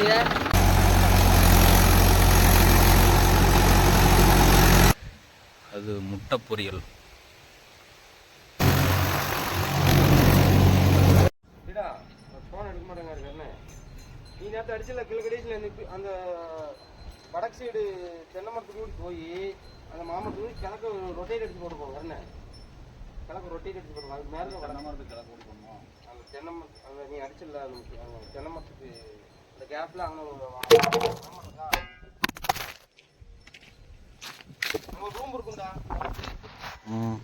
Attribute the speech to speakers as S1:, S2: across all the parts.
S1: பண்ணுங்க
S2: அது முட்டை பொரியல்
S3: ஃபோன் எடுக்க மாட்டேங்க இருக்கேன்னு நீ நேற்று அடிச்சல கிள கடைசியில் அந்த வடக்கு சைடு தென்னை மரத்துக்கு கூடி போய் அந்த மாமரத்துக்கு கிழக்கு ரொட்டேட் அடிச்சு போட்டு போங்க கிழக்கு ரொட்டேட் அடிச்சு போடுவோம் அது மேலே தென்னை மரத்துக்கு கிழக்கு ஓடி போடணும் அந்த தென்னை மரத்து அந்த நீ அடிச்சல தென்னை மரத்துக்கு அந்த கேப்பில் அங்கே அங்கே ரூம் இருக்கும்டா.
S2: ம்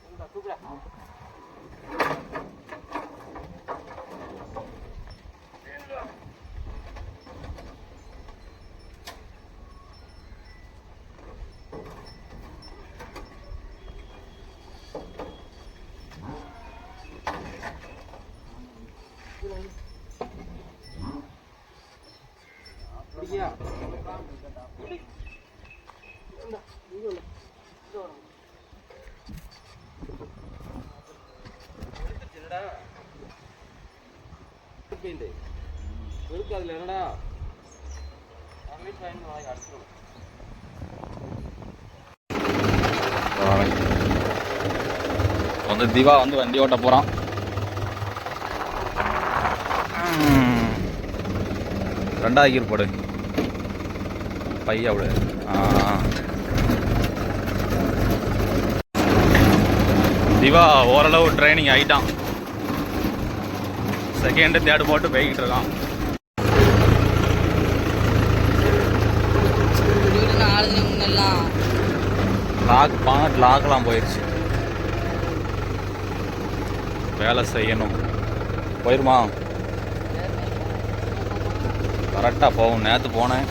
S3: இருக்குடா, தூக்குடா அப்படியா இந்தா, இங்க ஒண்ணு. இங்க ஒண்ணு. எடுத்துச்சுடா. பெயிண்ட். அதுல என்னடா அரை ஃபைன் வாங்கி அடிச்சிடும்
S2: வந்து திவா வந்து வண்டி ஓட்ட போகிறான் ரெண்டாவது கீர் போடு. பையா விடு ஆ. திவா ஓரளவு ட்ரைனிங் ஆகிட்டான் செகண்டு தேர்டு போட்டு போய்கிட்டு இருக்கான். லாக் பானட் லாக்லாம் போயிடுச்சு வேலை செய்யணும். போயிருமா? கரெக்டாக போகும் நேற்று போனேன்.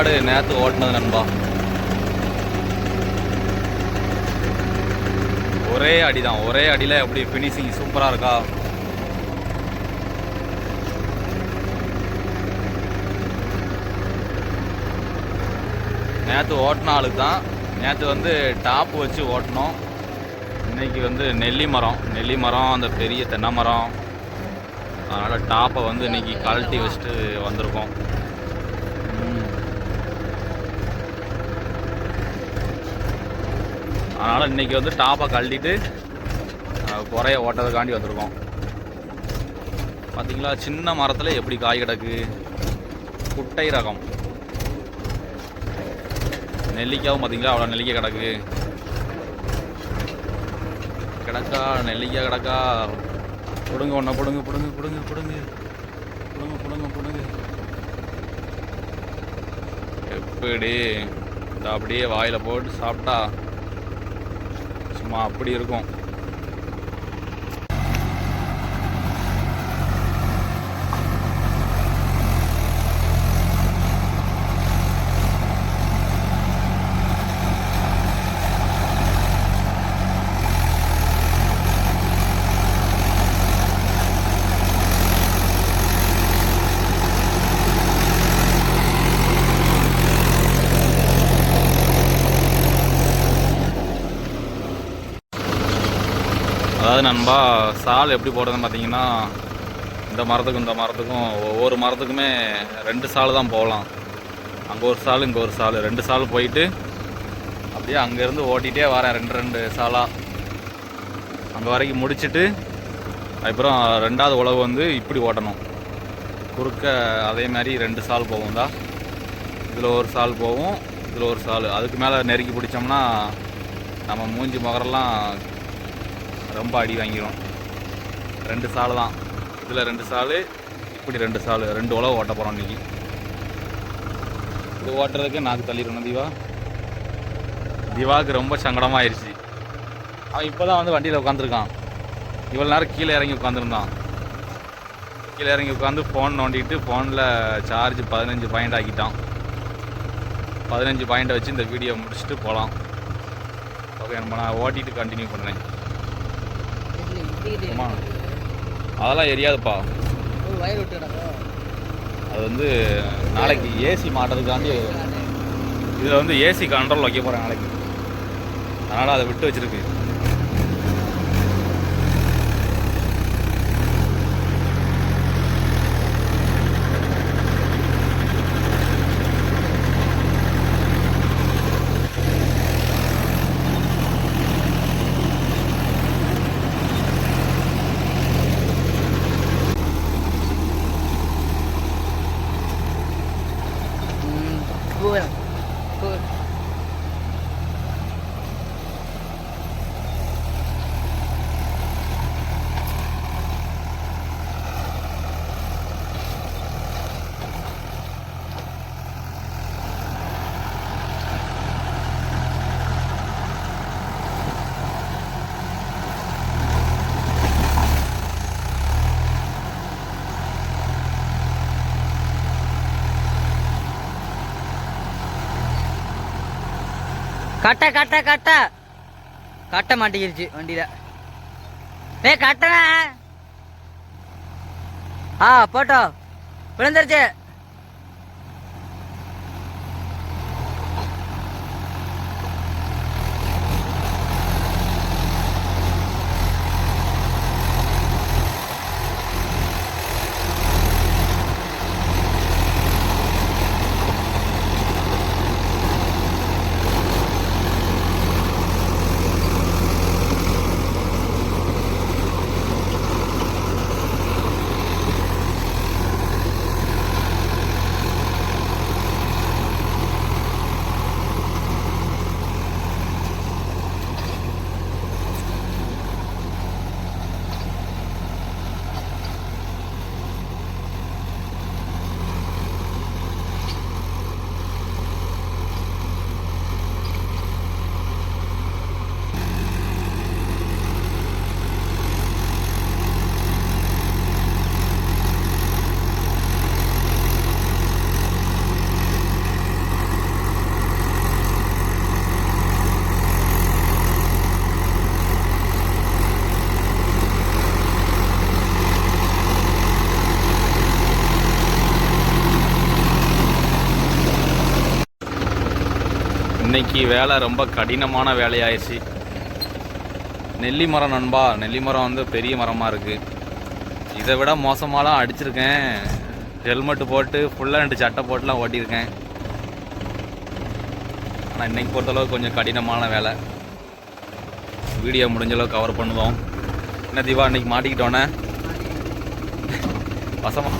S2: மாடு நேற்று ஓட்டினது நண்பா ஒரே அடி தான் ஒரே அடியில் எப்படி ஃபினிஷிங் சூப்பராக இருக்கா நேற்று ஓட்டின ஆளுக்கு தான் நேற்று வந்து டாப் வச்சு ஓட்டினோம் இன்னைக்கு வந்து நெல்லி மரம் நெல்லி மரம் அந்த பெரிய தென்னை மரம் அதனால் டாப்பை வந்து இன்னைக்கு கழட்டி வச்சுட்டு வந்திருக்கோம் அதனால் இன்னைக்கு வந்து டாப்பை கழட்டிட்டு குறைய ஓட்டதுக்காண்டி வந்திருக்கோம். பார்த்தீங்களா சின்ன மரத்தில் எப்படி காய் கிடக்கு? குட்டை ரகம். நெல்லிக்காவும் பார்த்தீங்களா அவ்வளோ நெல்லிக்காய் கிடக்கு. கிடக்கா? நெல்லிக்காய் கிடக்கா? பிடுங்க ஒன்றை பிடுங்க பிடுங்க பிடுங்க பிடுங்க. பிடுங்க பிடுங்க பிடுங்க. எப்படி? இந்த அப்படியே வாயில் போட்டு சாப்பிட்டா சும்மா அப்படி இருக்கும். நண்பா சால் எப்படி போடுறதுன்னு பார்த்தீங்கன்னா இந்த மரத்துக்கும் இந்த மரத்துக்கும் ஒவ்வொரு மரத்துக்குமே ரெண்டு சால் தான் போகலாம். அங்கே ஒரு சால் இங்கே ஒரு சால். ரெண்டு சால் போயிட்டு அப்படியே அங்கேருந்து ஓட்டிகிட்டே வரேன் ரெண்டு ரெண்டு சாலாக அங்கே வரைக்கும் முடிச்சிட்டு அதுக்கப்புறம் ரெண்டாவது உழவு வந்து இப்படி ஓட்டணும். குறுக்க அதே மாதிரி ரெண்டு சால் போகும் தான். இதில் ஒரு சால் போகும் இதில் ஒரு சால். அதுக்கு மேலே நெருக்கி பிடிச்சோம்னா நம்ம மூஞ்சி முகரெல்லாம் ரொம்ப அடி வாங்கிடும் ரெண்டு சால் தான். இதில் ரெண்டு சாலு இப்படி ரெண்டு சாலு ரெண்டு உழவு ஓட்ட போகிறோம் இன்றைக்கி இது ஓட்டுறதுக்கு நாக்கு தள்ளிடணும் தீவா திவாவுக்கு ரொம்ப சங்கடமாயிருச்சு. அவன் இப்போ தான் வந்து வண்டியில் உட்காந்துருக்கான் இவ்வளோ நேரம் கீழே இறங்கி உட்காந்துருந்தான் கீழே இறங்கி உட்காந்து ஃபோன் நோண்டிட்டு ஃபோனில் சார்ஜ் பதினஞ்சு பாயிண்ட் ஆக்கிட்டான். பதினஞ்சு பாயிண்ட்டை வச்சு இந்த வீடியோ முடிச்சுட்டு போகலாம் ஓகே நம்ம நான் ஓட்டிட்டு கண்டினியூ பண்ணுறேன். ஆமா. அதெல்லாம் எரியாதுப்பா. அது வந்து நாளைக்கு ஏசி மாட்டுறதுக்காண்டி இதில் வந்து ஏசி கண்ட்ரோல் வைக்க போகிறேன் நாளைக்கு. அதனால் அதை விட்டு வச்சிருக்கு
S1: ம் பூவேன் பூ கட்ட கட்ட கட்ட. கட்ட மாட்டேங்கிருச்சு வண்டியில. ஏ கட்டண ஆ போட்டோ. விழுந்துருச்சு.
S2: இன்னைக்கு வேலை ரொம்ப கடினமான வேலையாயிடுச்சு. நெல்லி மரம் நண்பா நெல்லி மரம் வந்து பெரிய மரமாக இருக்குது இதை விட மோசமாலாம் அடிச்சிருக்கேன். ஹெல்மெட்டு போட்டு ஃபுல்லாக ரெண்டு சட்டை போட்டுலாம் ஓட்டியிருக்கேன். ஆனால் இன்றைக்கி பொறுத்தளவுக்கு கொஞ்சம் கடினமான வேலை. வீடியோ முடிஞ்சளவுக்கு கவர் பண்ணுவோம். என்ன தீபா இன்றைக்கி மாட்டிக்கிட்டோன்னே வசமா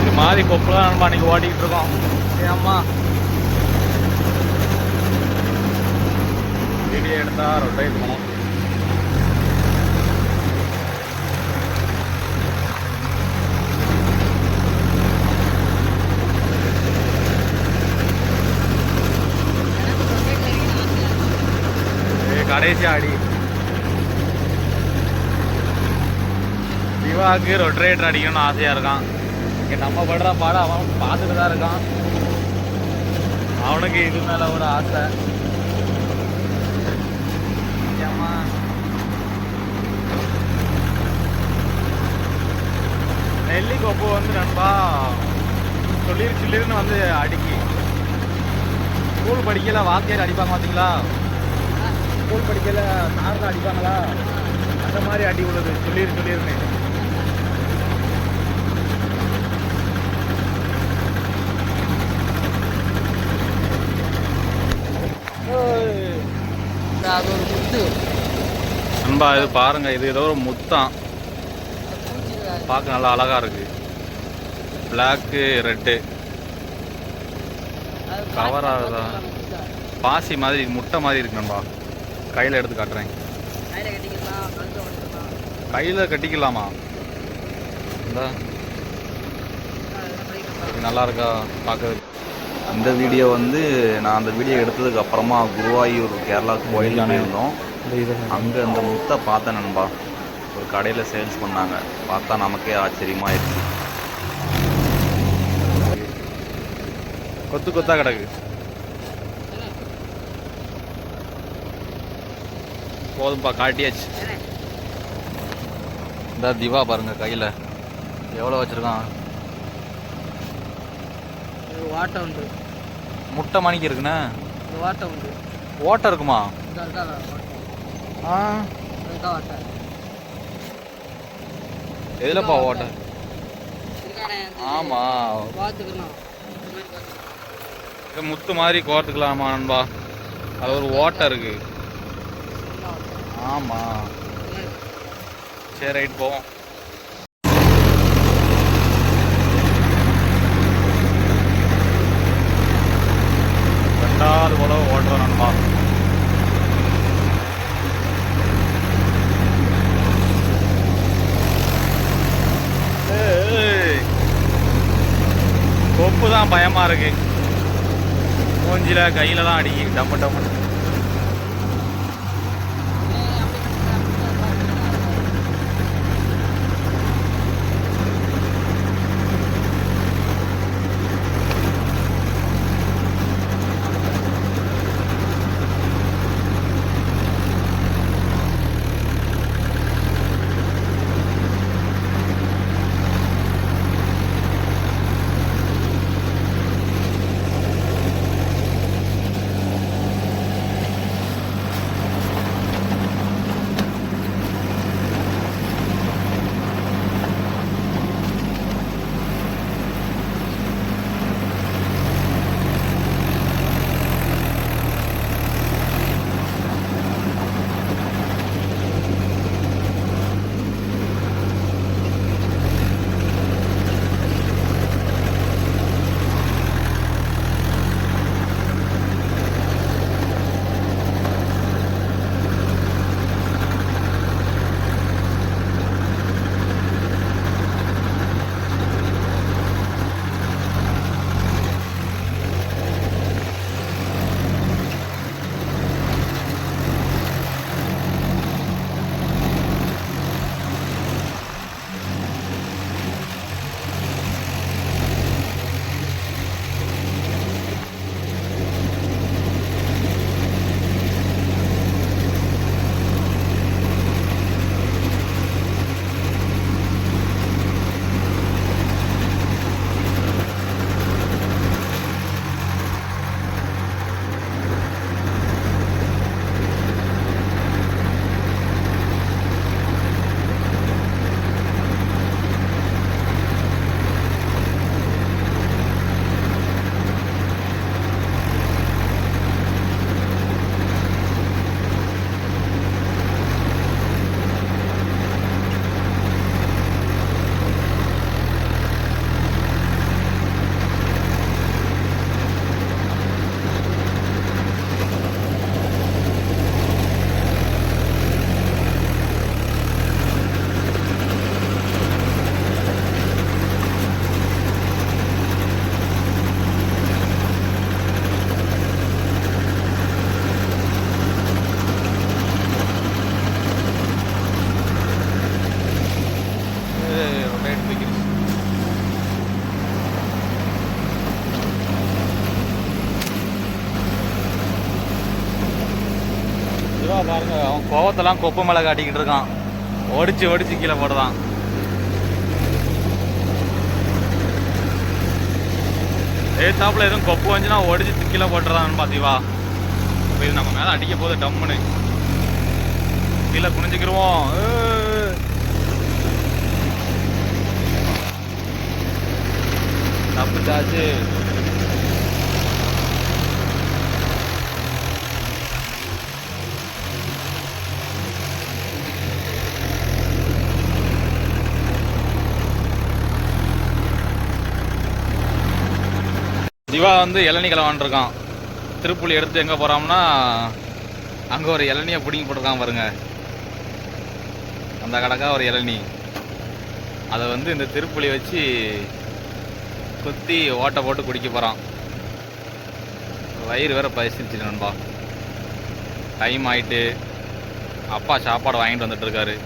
S2: இது மாதிரி கொப்பலாம் நம்ம அன்னைக்கு ஓட்டிக்கிட்டு இருக்கோம் ஏம்மா வீடியோ எடுத்தா ரொட்டேட் பண்ணும். கடைசி ஆடி. சிவாவுக்கு ரொட்ரேட்டர் அடிக்கணும்னு ஆசையாக இருக்கான். இங்கே நம்ம படுற பாடம் அவன் பார்த்துட்டு தான் இருக்கான். அவனுக்கு இது மேலே ஒரு ஆசை. ஏமா நெல்லி கொப்பு வந்து நண்பா சொல்லிரு சில்லிருன்னு வந்து அடிக்கி. ஸ்கூல் படிக்கல வாத்தியார் அடிப்பாங்க பார்த்தீங்களா ஸ்கூல் படிக்கல சாரில் அடிப்பாங்களா? அந்த மாதிரி அடி உள்ளது சொல்லிரு
S1: சொல்லிருன்னு. முத்து
S2: நண்பா இது பாருங்க இது ஏதோ ஒரு
S1: பூச்சி
S2: பார்க்க நல்லா அழகா இருக்கு. பிளாக்கு ரெட்டு கவர் ஆகுதா? பாசி மாதிரி முட்டை மாதிரி இருக்கு நண்பா. கையில் எடுத்து காட்டுறேன்.
S1: கையில கட்டிக்கலாம்
S2: இந்த. நல்லா இருக்கா? பார்க்க இந்த வீடியோ வந்து நான் அந்த வீடியோ எடுத்ததுக்கு அப்புறமா குருவாயூர் கேரளாவுக்கு கோயில் போயிருந்தோம். அங்கே அந்த முத்தை பார்த்தேன் நண்பா ஒரு கடையில் சேல்ஸ் பண்ணாங்க. பார்த்தா நமக்கே ஆச்சரியமா இருக்கு கொத்து கொத்தா கிடக்கு. போதும்பா காட்டியாச்சு. இந்த திவா பாருங்க கையில். எவ்வளோ வச்சிருக்கான்?
S1: இது வாட்டை உண்டு.
S2: முட்டை மணிக்கு இருக்குண்ணே.
S1: உண்டு.
S2: ஓட்டை இருக்குமா? ஆ. எதுலப்பா ஓட்டை
S1: பார்த்துக்கணும்
S2: இது முத்து மாதிரி கோர்த்துக்கலாமா நண்பா? அது ஒரு ஓட்டை இருக்கு.
S1: மாதிரி
S2: சரி ரைட் போவோம். ரெண்டாவது கூட ஓடுறோம் நண்பா கொப்பு தான் பயமா இருக்கு. மூஞ்சில கையில தான் அடிக்கு டம்மு டம்மு கோவத்தெல்லாம் கொப்பை மேலே காட்டிக்கிட்டு இருக்கான். ஒடிச்சு ஒடிச்சு கீழே போடுறான். ஏத்தாப்புல எதுவும் கொப்பு வந்துச்சுன்னா ஒடிச்சு கீழே போட்டுறான்னு பாத்தீவா இது நம்ம மேலே அடிக்க போகுது டம்முன்னு. கீழே குனிஞ்சுக்கிருவோம். ஏய். தப்பிச்சாச்சு. சிவா வந்து இளநீ கிளவான்ருக்கான் திருப்புளி எடுத்து எங்கே போகிறோம்னா அங்கே ஒரு இளநியை பிடிங்கி போட்டிருக்கான் பாருங்க. அந்த கடக்கா ஒரு இளநீ. அதை வந்து இந்த திருப்புளி வச்சு குத்தி ஓட்டை போட்டு குடிக்க போகிறான் வயிறு வேற பசிச்சு நண்பா. டைம் ஆயிட்டு அப்பா சாப்பாடு வாங்கிட்டு வந்துட்டு இருக்காரு.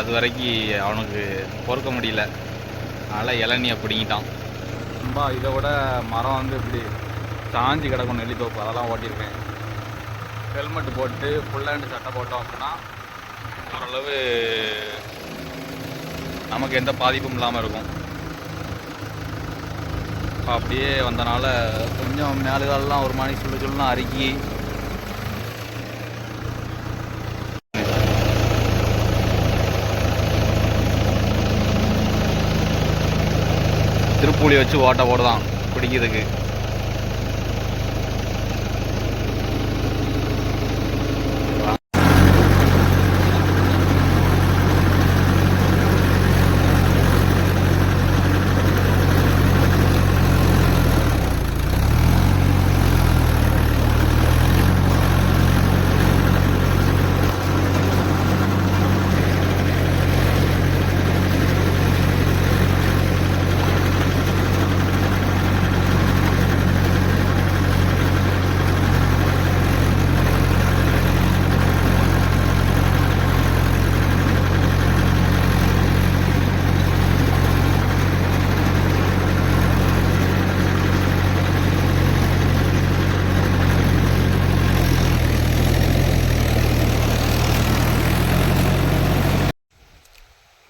S2: அது வரைக்கும் அவனுக்கு பொறுக்க முடியல. அதனால் இளநியை பிடிங்கிட்டான். நண்பா இதை விட மரம் வந்து இப்படி சாஞ்சி கிடக்கும் நெல்லித்தோப்பு அதெல்லாம் ஓட்டியிருக்கேன். ஹெல்மெட் போட்டு ஃபுல் ஹேண்டு சட்டை போட்டோம் அப்படின்னா ஓரளவு நமக்கு எந்த பாதிப்பும் இல்லாமல் இருக்கும். அப்படியே வந்தனால கொஞ்சம் மேலுகாலெலாம் ஒரு மாதிரி சுள்ளு சுள்ளுலாம் அறுக்கி திருப்பூலி வச்சு ஓட்ட போடுதான். பிடிக்கிறதுக்கு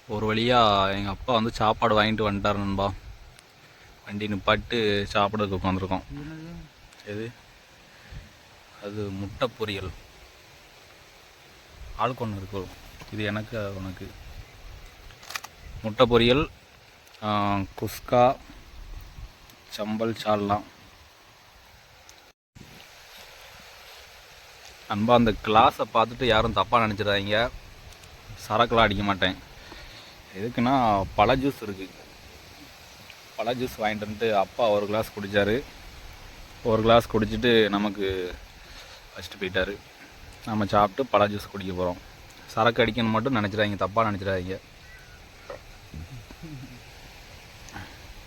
S2: ஒரு வழியாக எங்கள் அப்பா வந்து சாப்பாடு வாங்கிட்டு வந்துட்டார் நண்பா. வண்டி நிப்பாட்டு சாப்பாடு உட்காந்துருக்கோம் எது? அது முட்டை பொரியல். ஆளுக்கு ஒன்று இருக்கும் இது எனக்கு உனக்கு. முட்டை பொரியல் குஸ்கா சம்பல் சால்லாம் அன்பா அந்த கிளாஸை பார்த்துட்டு யாரும் தப்பாக நினச்சிடாதீங்க. சரக்குலாம் அடிக்க மாட்டேன். எதுக்குன்னா பழ ஜூஸ் இருக்குது பழ ஜூஸ் வாங்கிட்டு வந்துட்டு அப்பா ஒரு கிளாஸ் குடித்தார் ஒரு கிளாஸ் குடிச்சிட்டு நமக்கு வச்சுட்டு போயிட்டாரு. நம்ம சாப்பிட்டு பழ ஜூஸ் குடிக்க போகிறோம் சரக்கு அடிக்கணும் மட்டும் நினச்சிடாதீங்க. தப்பாக நினச்சிடாதீங்க.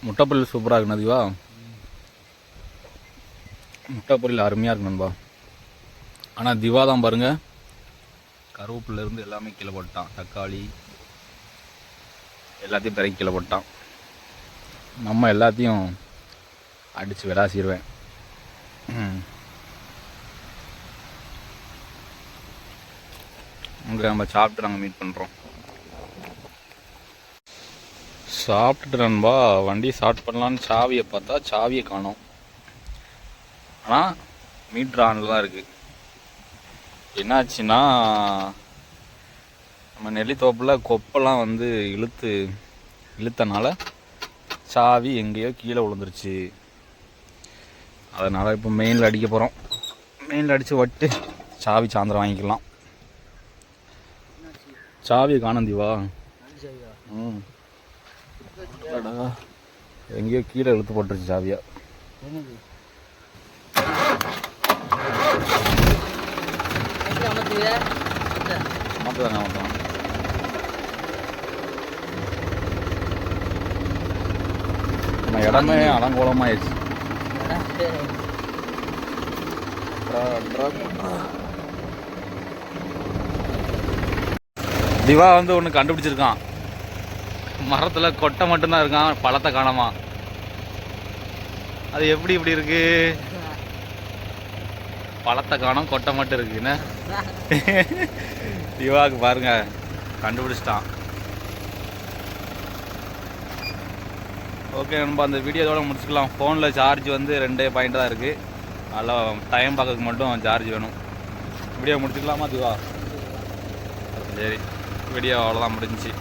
S2: முட்டை சூப்பராக இருக்கு நதிவா. முட்டை அருமையாக இருக்கு நண்பா. ஆனால் திவா தான் பாருங்கள் கருவேப்பிலேருந்து எல்லாமே கீழே போட்டான் தக்காளி எல்லாத்தையும் பிறகு கீழே போட்டான். நம்ம எல்லாத்தையும் அடித்து விளாசிடுவேன் அங்கே நம்ம சாப்பிட்டு நாங்கள் மீட் பண்ணுறோம் சாப்பிட்டுட்டு நண்பா வண்டி ஸ்டார்ட் பண்ணலான்னு சாவியை பார்த்தா சாவியை காணோம். ஆனால் மீட்ரு ஆனில் தான் இருக்குது என்னாச்சுன்னா நம்ம நெல்லித்தோப்பில் கொப்பெல்லாம் வந்து இழுத்து இழுத்தனால சாவி எங்கேயோ கீழே விழுந்துருச்சு. அதனால் இப்போ மெயினில் அடிக்க போகிறோம் மெயினில் அடித்து வட்டு சாவி சாயந்தரம் வாங்கிக்கலாம். சாவியை காணந்திவா ம். எங்கேயோ கீழே இழுத்து போட்டுருச்சு சாவியா.
S1: என்னது? எப்படி
S2: இடமே அலங்கோலமாயிடுச்சு. திவா வந்து ஒன்று கண்டுபிடிச்சிருக்கான். மரத்தில் கொட்டை மட்டும்தான் இருக்கான் பழத்தை காணாமா. அது எப்படி இப்படி இருக்கு? பழத்தை காணும் கொட்டை மட்டும் இருக்குன்னு திவாவுக்கு பாருங்க கண்டுபிடிச்சிட்டான். ஓகே நம்ம அந்த வீடியோவோட முடிச்சுக்கலாம். ஃபோனில் சார்ஜ் வந்து ரெண்டே பாயிண்ட் தான் இருக்குது நல்லா டைம் பார்க்கறதுக்கு மட்டும் சார்ஜ் வேணும். வீடியோ முடிச்சுக்கலாமா அதுவா? சரி வீடியோ அவ்வளோதான் முடிஞ்சிச்சு.